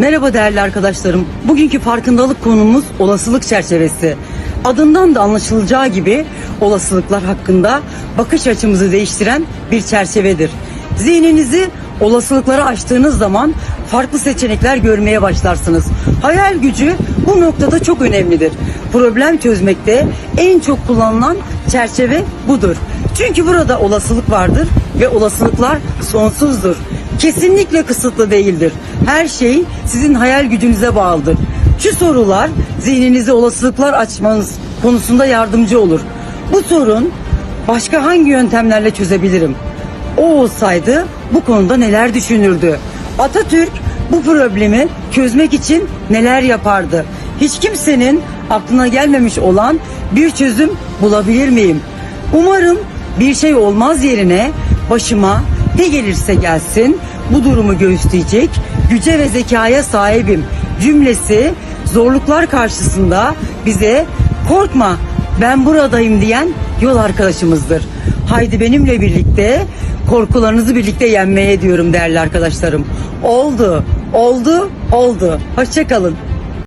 Merhaba değerli arkadaşlarım. Bugünkü farkındalık konumuz olasılık çerçevesi. Adından da anlaşılacağı gibi olasılıklar hakkında bakış açımızı değiştiren bir çerçevedir. Zihninizi olasılıklara açtığınız zaman farklı seçenekler görmeye başlarsınız. Hayal gücü bu noktada çok önemlidir. Problem çözmekte en çok kullanılan çerçeve budur. Çünkü burada olasılık vardır ve olasılıklar sonsuzdur. Kesinlikle kısıtlı değildir. Her şey sizin hayal gücünüze bağlıdır. Şu sorular zihninizi olasılıklar açmanız konusunda yardımcı olur. Bu sorun başka hangi yöntemlerle çözebilirim? O olsaydı bu konuda neler düşünürdü? Atatürk bu problemi çözmek için neler yapardı? Hiç kimsenin aklına gelmemiş olan bir çözüm bulabilir miyim? Umarım bir şey olmaz yerine başıma ne gelirse gelsin bu durumu göğüsleyecek güce ve zekaya sahibim cümlesi zorluklar karşısında bize korkma ben buradayım diyen yol arkadaşımızdır. Haydi benimle birlikte korkularınızı birlikte yenmeye diyorum değerli arkadaşlarım. Oldu, oldu, oldu. Hoşçakalın.